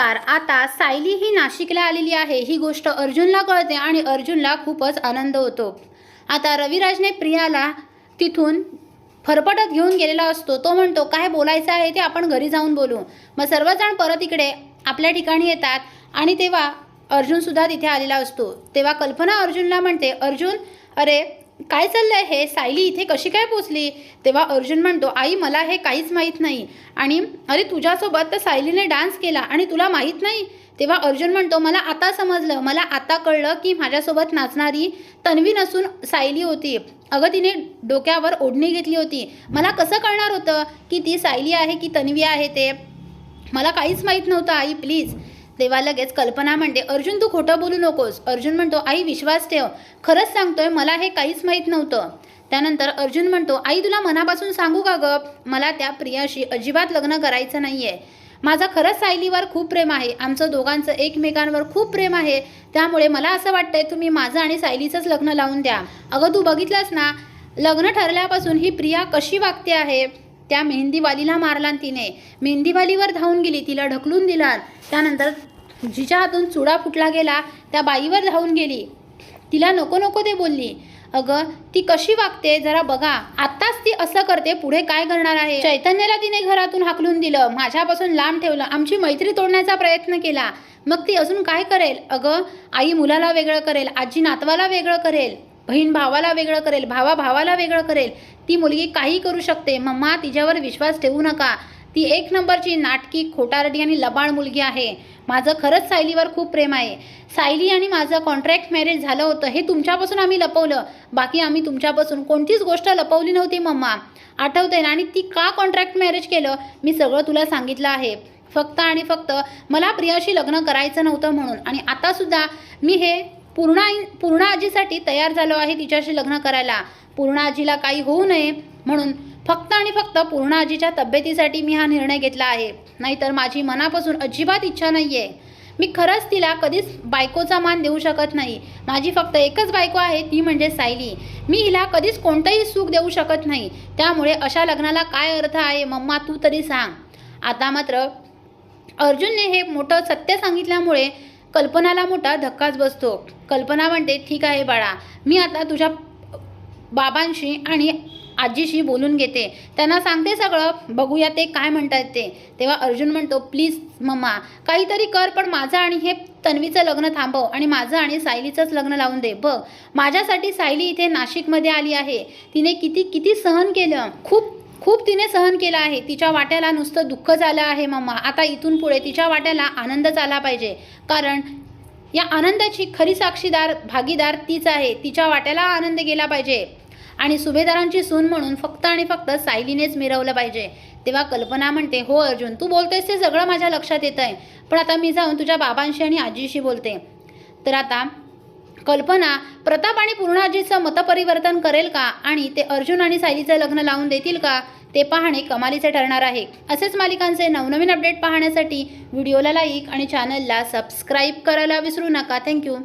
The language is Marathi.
नमस्कार. आता सायली ही नाशिकला आलेली आहे. ही गोष्ट अर्जुनला कळते आणि अर्जुनला खूपच आनंद होतो. आता रविराजने प्रियाला तिथून फरफटत घेऊन गेलेला असतो. तो म्हणतो काय बोलायचं आहे ते आपण घरी जाऊन बोलू. मग सर्वजण परत इकडे आपल्या ठिकाणी येतात आणि तेव्हा अर्जुनसुद्धा तिथे आलेला असतो. तेव्हा कल्पना अर्जुनला म्हणते अर्जुन अरे काय चाललंय हे? सायली इथे कशी काय पोचली? तेव्हा अर्जुन म्हणतो आई मला हे काहीच माहीत नाही. आणि अरे तुझ्यासोबत तर सायलीने डान्स केला आणि तुला माहीत नाही? तेव्हा अर्जुन म्हणतो मला आता समजलं. मला आता कळलं की माझ्यासोबत नाचणारी तन्वी नसून सायली होती. अगं तिने डोक्यावर ओढणी घेतली होती. मला कसं कळणार होतं की ती सायली आहे की तन्वी आहे ते? मला काहीच माहीत नव्हतं आई प्लीज. तेव्हा लगेच कल्पना म्हणते अर्जुन तू खोटं बोलू नकोस अर्जुन म्हणतो आई विश्वास ठेव. खरंच सांगतोय मला हे काहीच माहीत नव्हतं त्यानंतर अर्जुन म्हणतो आई तुला मनापासून सांगू का ग? मला त्या प्रियाशी अजिबात लग्न करायचं नाही आहे माझं खरंच सायलीवर खूप प्रेम आहे. आमचं दोघांचं एकमेकांवर खूप प्रेम आहे. त्यामुळे मला असं वाटतंय तुम्ही माझं आणि सायलीचंच लग्न लावून द्या अगं तू बघितलंस ना? लग्न ठरल्यापासून ही प्रिया कशी वागते आहे त्या मेहंदीवालीला मारला तिने. मेहंदीवालीवर धावून गेली तिला ढकलून दिला. त्यानंतर जिच्या हातून चुडा फुटला गेला त्या बाईवर धावून गेली. तिला नको नको ते बोलली. अगं ती कशी वागते जरा बघा. आत्ताच ती असं करते पुढे काय करणार आहे? चैतन्याला तिने घरातून हाकलून दिलं. माझ्यापासून लांब ठेवलं. आमची मैत्री तोडण्याचा प्रयत्न केला. मग ती अजून काय करेल? अगं आई मुलाला वेगळं करेल आजी नातवाला वेगळं करेल बहीण भावाला वेगळं करेल भावा भावाला वेगळं करेल. ती मुलगी काही करू शकते. मम्मा तिच्यावर विश्वास ठेवू नका. ती एक नंबरची नाटकी खोटारडी आणि लबाड मुलगी आहे. माझं खरंच सायलीवर खूप प्रेम आहे. सायली आणि माझं कॉन्ट्रॅक्ट मॅरेज झालं होतं हे तुमच्यापासून आम्ही लपवलं. बाकी आम्ही तुमच्यापासून कोणतीच गोष्ट लपवली नव्हती मम्मा. आठवते ना आणि ती का कॉन्ट्रॅक्ट मॅरेज केलं? मी सगळं तुला सांगितलं आहे. फक्त आणि फक्त मला प्रियाशी लग्न करायचं नव्हतं म्हणून. आणि आतासुद्धा मी हे पूर्णा पूर्णा आजीसाठी तयार झालो आहे तिच्याशी लग्न करायला. पूर्णा आजीला काही होऊ नये म्हणून फक्त आणि फक्त पूर्ण आजीच्या तब्येतीसाठी मी हा निर्णय घेतला आहे. नाहीतर माझी मनापासून अजिबात इच्छा नाही आहे मी खरंच तिला कधीच बायकोचा मान देऊ शकत नाही. माझी फक्त एकच बायको आहे ती म्हणजे सायली. मी हिला कधीच कोणतंही सुख देऊ शकत नाही. त्यामुळे अशा लग्नाला काय अर्थ आहे मम्मा तू तरी सांग. आता मात्र अर्जुनने हे मोठं सत्य सांगितल्यामुळे कल्पनाला मोठा धक्काच बसतो. कल्पना म्हणते ठीक आहे बाळा मी आता तुझ्या बाबांशी आणि आजीशी बोलून घेते. त्यांना सांगते सगळं. बघूया ते काय म्हणतात ते. तेव्हा अर्जुन म्हणतो प्लीज मम्मा काहीतरी कर पण माझं आणि हे तन्वीचं लग्न थांबव आणि माझं आणि सायलीचंच लग्न लावून दे. बघ माझ्यासाठी सायली इथे नाशिकमध्ये आली आहे. तिने किती किती सहन केलं. खूप खूप तिने सहन केलं आहे. तिच्या वाट्याला नुसतं दुःख झालं आहे मम्मा. आता इथून पुढे तिच्या वाट्याला आनंदच आला पाहिजे. कारण या आनंदाची खरी साक्षीदार भागीदार तीच आहे. तिच्या वाट्याला आनंद गेला पाहिजे. आणि सुभेदारांची सून म्हणून फक्त आणि फक्त सायलीनेच मिरवलं पाहिजे. तेव्हा कल्पना म्हणते हो अर्जुन तू बोलतेस ते सगळं माझ्या लक्षात येतं आहे पण आता मी जाऊन तुझ्या बाबांशी आणि आजीशी बोलते. तर आता कल्पना प्रताप आणि पूर्णाजीचं मतपरिवर्तन करेल का? आणि ते अर्जुन आणि सायलीचं लग्न लावून देतील का? ते पाहणे कमालीचे ठरणार आहे. असेच मालिकांचे नवनवीन अपडेट पाहण्यासाठी व्हिडिओला लाईक आणि चॅनलला सबस्क्राईब करायला विसरू नका. थँक्यू.